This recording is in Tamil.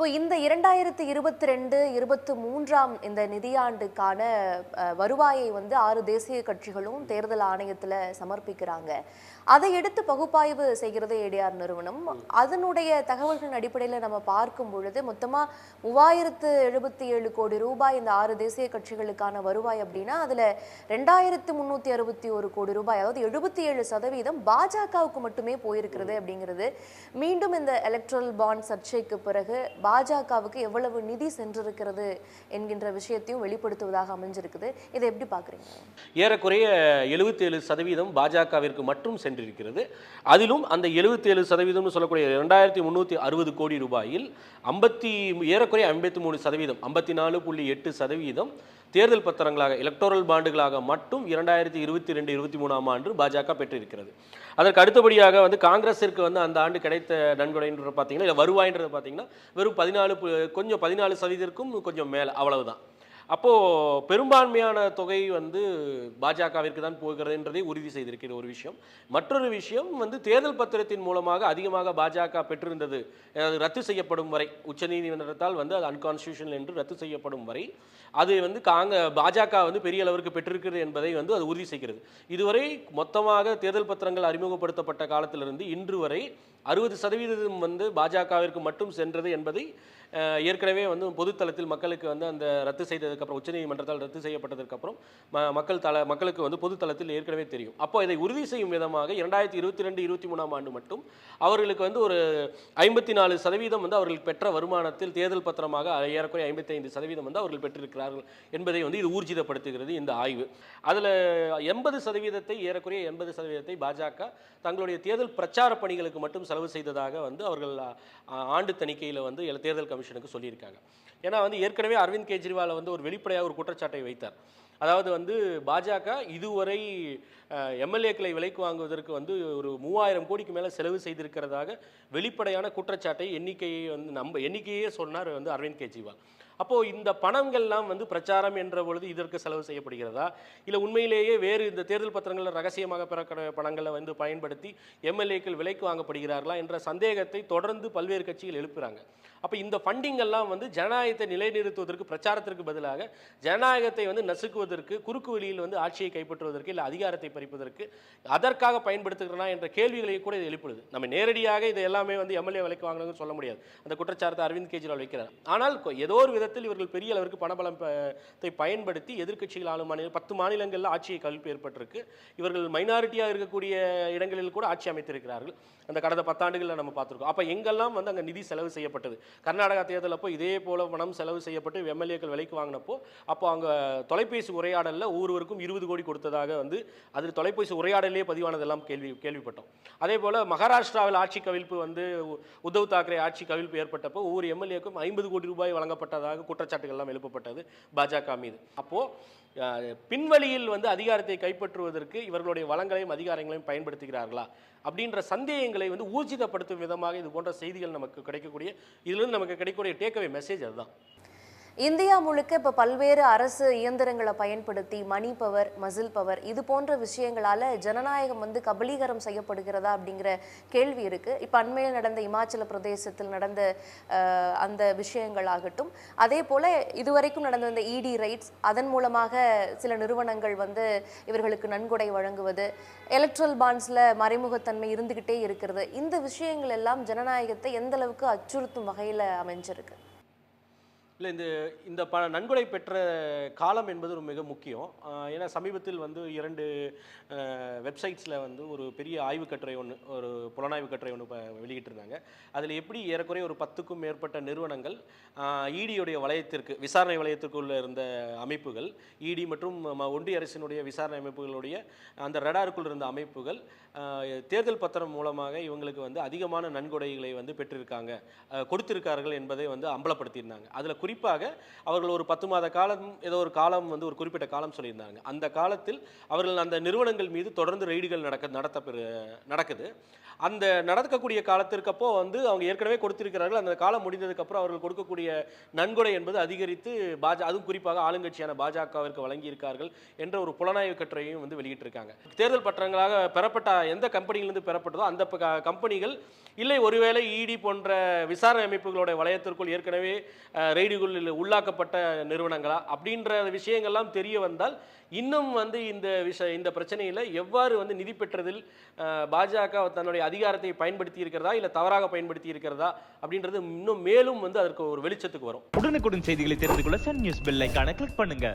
இப்போ இந்த இரண்டாயிரத்தி இருபத்தி ரெண்டு இருபத்தி மூன்றாம் இந்த நிதியாண்டுக்கான வருவாயை வந்து ஆறு தேசிய கட்சிகளும் தேர்தல் ஆணையத்தில் சமர்ப்பிக்கிறாங்க. அதை எடுத்து பகுப்பாய்வு செய்கிறது ஏடிஆர் நிறுவனம். அதனுடைய தகவல்களின் அடிப்படையில் நம்ம பார்க்கும் பொழுது மொத்தமாக மூவாயிரத்து எழுபத்தி ஏழு கோடி ரூபாய் இந்த ஆறு தேசிய கட்சிகளுக்கான வருவாய் அப்படின்னா அதில் ரெண்டாயிரத்து முந்நூற்றி அறுபத்தி ஒரு கோடி ரூபாய் அதாவது எழுபத்தி ஏழு சதவீதம் பாஜகவுக்கு மட்டுமே போயிருக்கிறது அப்படிங்கிறது. மீண்டும் இந்த எலக்ட்ரல் பாண்ட் சர்ச்சைக்கு பிறகு பாஜகவுக்கு எவ்வளவு நிதி சென்றிருக்கிறது என்கின்ற விஷயத்தையும் வெளிப்படுத்துவதாக அமைஞ்சிருக்குது. இதை எப்படி பார்க்குறீங்க? ஏறக்குறைய 77% சதவீதம் பாஜகவிற்கு மட்டும் சென்று சென்றிருக்கிறது அதிலும் அந்த 77% சதவீதம்னு சொல்லக்கூடிய ரெண்டாயிரத்தி முந்நூற்றி அறுபது கோடி ரூபாயில் ஐம்பத்தி ஏறக்குறைய ஐம்பத்தி மூணு சதவீதம் ஐம்பத்தி நாலு புள்ளி எட்டு சதவீதம் தேர்தல் பத்திரங்களாக எலக்டோரல் பாண்டுகளாக மட்டும் இரண்டாயிரத்தி இருபத்தி ரெண்டு இருபத்தி மூணாம் ஆண்டு பாஜக பெற்றிருக்கிறது. அதற்கு அடுத்தபடியாக வந்து காங்கிரஸிற்கு வந்து அந்த ஆண்டு கிடைத்த நன்கொடைன்றது பார்த்தீங்கன்னா இல்லை வருவாயின்றது பார்த்தீங்கன்னா வெறும் பதினாலு கொஞ்சம் பதினாலு சதவீதத்திற்கும் கொஞ்சம் மேலே அவ்வளவுதான். அப்போது பெரும்பான்மையான தொகை வந்து பாஜகவிற்கு தான் போகிறதுன்றதை உறுதி செய்திருக்கிற ஒரு விஷயம். மற்றொரு விஷயம் வந்து தேர்தல் பத்திரத்தின் மூலமாக அதிகமாக பாஜக பெற்றிருந்தது. அது ரத்து செய்யப்படும் வரை உச்சநீதிமன்றத்தால் வந்து அது அன்கான்ஸ்டியூஷனல் என்று ரத்து செய்யப்படும் வரை அது வந்து காங்க பாஜக வந்து பெரிய அளவிற்கு பெற்றிருக்கிறது என்பதை வந்து அது உறுதி செய்கிறது. இதுவரை மொத்தமாக தேர்தல் பத்திரங்கள் அறிமுகப்படுத்தப்பட்ட காலத்திலிருந்து இன்று வரை அறுபது சதவீதம் வந்து பாஜகவிற்கு மட்டும் சென்றது என்பதை ஏற்கனவே வந்து பொதுத்தளத்தில் மக்களுக்கு வந்து அந்த ரத்து செய்ததுக்கப்புறம் உச்சநீதிமன்றத்தால் ரத்து செய்யப்பட்டதுக்கப்புறம் ம மக்கள் தல மக்களுக்கு வந்து பொதுத்தளத்தில் ஏற்கனவே தெரியும். அப்போ இதை உறுதி செய்யும் விதமாக இரண்டாயிரத்தி இருபத்தி ரெண்டு இருபத்தி மூணாம் ஆண்டு மட்டும் அவர்களுக்கு வந்து ஒரு ஐம்பத்தி நாலு சதவீதம் வந்து அவர்கள் பெற்ற வருமானத்தில் தேர்தல் பத்திரமாக ஏறக்குறைய ஐம்பத்தி ஐந்து சதவீதம் வந்து அவர்கள் பெற்றிருக்கிறார்கள் என்பதை வந்து இது ஊர்ஜிதப்படுத்துகிறது இந்த ஆய்வு. அதில் எண்பது சதவீதத்தை ஏறக்குறைய எண்பது சதவீதத்தை பாஜக தங்களுடைய தேர்தல் பிரச்சார பணிகளுக்கு மட்டும் செலவு செய்ததாக வந்து அவர்கள் ஆண்டு தணிக்கையில் வந்து தேர்தல் கமிஷன் கமிஷனுக்கு சொல்லியிருக்காங்க. ஏன்னா வந்து ஏற்கனவே அரவிந்த் கெஜ்ரிவாலை வந்து ஒரு வெளிப்படையாக ஒரு குற்றச்சாட்டை வைத்தார். அதாவது வந்து பாஜக இதுவரை எம்எல்ஏக்களை விலைக்கு வாங்குவதற்கு வந்து ஒரு மூவாயிரம் கோடிக்கு மேலே செலவு செய்திருக்கிறதாக வெளிப்படையான குற்றச்சாட்டை எண்ணிக்கையை வந்து நம்ம எண்ணிக்கையே சொன்னார் வந்து அரவிந்த் கெஜ்ரிவால். அப்போது இந்த பணங்கள்லாம் வந்து பிரச்சாரம் என்ற பொழுது இதற்கு செலவு செய்யப்படுகிறதா? இல்லை உண்மையிலேயே வேறு இந்த தேர்தல் பத்திரங்களில் ரகசியமாக பெறக்கிற பணங்களை வந்து பயன்படுத்தி எம்எல்ஏக்கள் விலைக்கு வாங்கப்படுகிறார்களா என்ற சந்தேகத்தை தொடர்ந்து பல்வேறு கட்சிகள் எழுப்புறாங்க. அப்போ இந்த ஃபண்டிங் எல்லாம் வந்து ஜனநாயகத்தை நிலைநிறுத்துவதற்கு பிரச்சாரத்திற்கு பதிலாக ஜனநாயகத்தை வந்து நசுக்குவதற்கு குறுக்கு வழியில் வந்து ஆட்சியை கைப்பற்றுவதற்கு இல்லை அதிகாரத்தை பறிப்பதற்கு அதற்காக பயன்படுத்துகிறனா என்ற கேள்விகளை கூட இது எழுப்புது. நம்ம நேரடியாக இது எல்லாமே வந்து எம்எல்ஏ விலைக்கு வாங்கணும்னு சொல்ல முடியாது. அந்த குற்றச்சாரத்தை அரவிந்த் கெஜ்ரிவால் வைக்கிறார். ஆனால் ஏதோ ஒரு விதத்தில் இவர்கள் பெரிய அளவிற்கு பணபலம் பயன்படுத்தி எதிர்க்கட்சிகள் ஆளும் மாநில பத்து மாநிலங்களில் ஆட்சியை கவிழ்ப்பு ஏற்பட்டிருக்கு. இவர்கள் மைனாரிட்டியாக இருக்கக்கூடிய இடங்களில் கூட ஆட்சி அமைத்திருக்கிறார்கள். அந்த கடந்த பத்தாண்டுகளில் நம்ம பார்த்துருக்கோம். அப்போ எங்கெல்லாம் வந்து அங்கே நிதி செலவு செய்யப்பட்டது? கர்நாடகா தேர்தல் அப்போ இதே போல பணம் செலவு செய்யப்பட்டு எம்எல்ஏக்கள் விலைக்கு வாங்கினப்போ அப்போ அங்கே தொலைபேசி உரையாடலில் ஒவ்வொருவருக்கும் இருபது கோடி கொடுத்ததாக வந்து அதில் தொலைபேசி உரையாடலே பதிவானதெல்லாம் கேள்வி கேள்விப்பட்டோம். அதே போல் மகாராஷ்டிராவில் ஆட்சி கவிழ்ப்பு வந்து உ- உத்தவ் தாக்கரே ஆட்சி கவிழ்ப்பு ஏற்பட்டப்போ ஒவ்வொரு எம்எல்ஏக்கும் ஐம்பது கோடி ரூபாய் வழங்கப்பட்டதாக குற்றச்சாட்டுகள் எல்லாம் எழுப்பப்பட்டது பாஜக மீது. அப்போது பின்வழியில் வந்து அதிகாரத்தை கைப்பற்றுவதற்கு இவர்களுடைய வளங்களையும் அதிகாரங்களையும் பயன்படுத்துகிறார்களா? அப்படின்ற சந்தேகங்களை வந்து ஊர்ஜிதப்படுத்தும் விதமாக இது போன்ற செய்திகள் நமக்கு கிடைக்கக்கூடிய இதிலிருந்து நமக்கு கிடைக்கக்கூடிய டேக்அவே மெசேஜ் அதுதான். இந்தியா முழுக்க இப்போ பல்வேறு அரசு இயந்திரங்களை பயன்படுத்தி மணி பவர் மசில் பவர் இது போன்ற விஷயங்களால் ஜனநாயகம் வந்து கபலீகரம் செய்யப்படுகிறதா அப்படிங்கிற கேள்வி இருக்குது இப்போ அண்மையில் நடந்த இமாச்சல பிரதேசத்தில் நடந்த அந்த அந்த விஷயங்களாகட்டும். அதே போல் இதுவரைக்கும் நடந்த இந்த இடி ரைட்ஸ் அதன் மூலமாக சில நிறுவனங்கள் வந்து இவர்களுக்கு நன்கொடை வழங்குவது எலக்ட்ரல் பாண்ட்ஸில் மறைமுகத்தன்மை இருந்துக்கிட்டே இருக்கிறது. இந்த விஷயங்கள் எல்லாம் ஜனநாயகத்தை எந்த அளவுக்கு அச்சுறுத்தும் வகையில் அமைஞ்சிருக்கு? இல்லை இந்த இந்த ப நன்கொடை பெற்ற காலம் என்பது ஒரு மிக முக்கியம். ஏன்னா சமீபத்தில் வந்து இரண்டு வெப்சைட்ஸில் வந்து ஒரு பெரிய ஆய்வு கட்டுரை ஒன்று ஒரு புலனாய்வு கட்டுரை ஒன்று வெளியிட்டிருந்தாங்க. அதில் எப்படி ஏறக்குறைய ஒரு பத்துக்கும் மேற்பட்ட நிறுவனங்கள் இடியுடைய வளையத்திற்கு விசாரணை வளையத்திற்குள்ள இருந்த அமைப்புகள் இடி மற்றும் ஒன்றிய அரசினுடைய விசாரணை அமைப்புகளுடைய அந்த ரெடாருக்குள் இருந்த அமைப்புகள் தேர்தல் பத்திரம் மூலமாக இவங்களுக்கு வந்து அதிகமான நன்கொடைகளை வந்து பெற்றிருக்காங்க கொடுத்திருக்கார்கள் என்பதை வந்து அம்பலப்படுத்தியிருந்தாங்க. அதில் குறி குறிப்பாக அவர்கள் ஒரு பத்து மாத காலம் ஏதோ ஒரு காலம் வந்து ஒரு குறிப்பிட்ட காலம் சொல்லியிருந்தாங்க. அந்த காலத்தில் அவர்கள் அந்த நிறுவனங்கள் மீது தொடர்ந்து ரெய்டுகள் நடக்க நடத்த நடக்குது. அந்த நடக்கக்கூடிய காலத்திற்கு அப்போ வந்து அவங்க ஏற்கனவே கொடுத்திருக்கிறார்கள். அந்த காலம் முடிந்ததுக்கப்புறம் அவர்கள் கொடுக்கக்கூடிய நன்கொடை என்பது அதிகரித்து பாஜ அதுவும் குறிப்பாக ஆளுங்கட்சியான பாஜகவிற்கு வழங்கியிருக்கார்கள் என்ற ஒரு புலனாய்வு கட்டுரையும் வந்து வெளியிட்டிருக்காங்க. தேர்தல் பத்திரங்களாக பெறப்பட்ட எந்த கம்பெனியிலிருந்து பெறப்பட்டதோ அந்த கம்பெனிகள் இல்லை. ஒருவேளை இடி போன்ற விசாரணை அமைப்புகளோட வளையத்திற்குள் ஏற்கனவே ரெய்டு ரெய்டுகளில் உள்ளாக்கப்பட்ட நிறுவனங்களா? அப்படின்ற விஷயங்கள்லாம் தெரிய வந்தால் இன்னும் வந்து இந்த விஷ இந்த பிரச்சனையில் எவ்வாறு வந்து நிதி பெற்றதில் பாஜக தன்னுடைய அதிகாரத்தை பயன்படுத்தி இருக்கிறதா? இல்லை தவறாக பயன்படுத்தி இருக்கிறதா? அப்படின்றது இன்னும் மேலும் வந்து அதற்கு ஒரு வெளிச்சத்துக்கு வரும். உடனுக்குடன் செய்திகளை தெரிந்து கொள்ள சன் நியூஸ் பெல்லைக்கான கிளிக் பண்ணுங்க.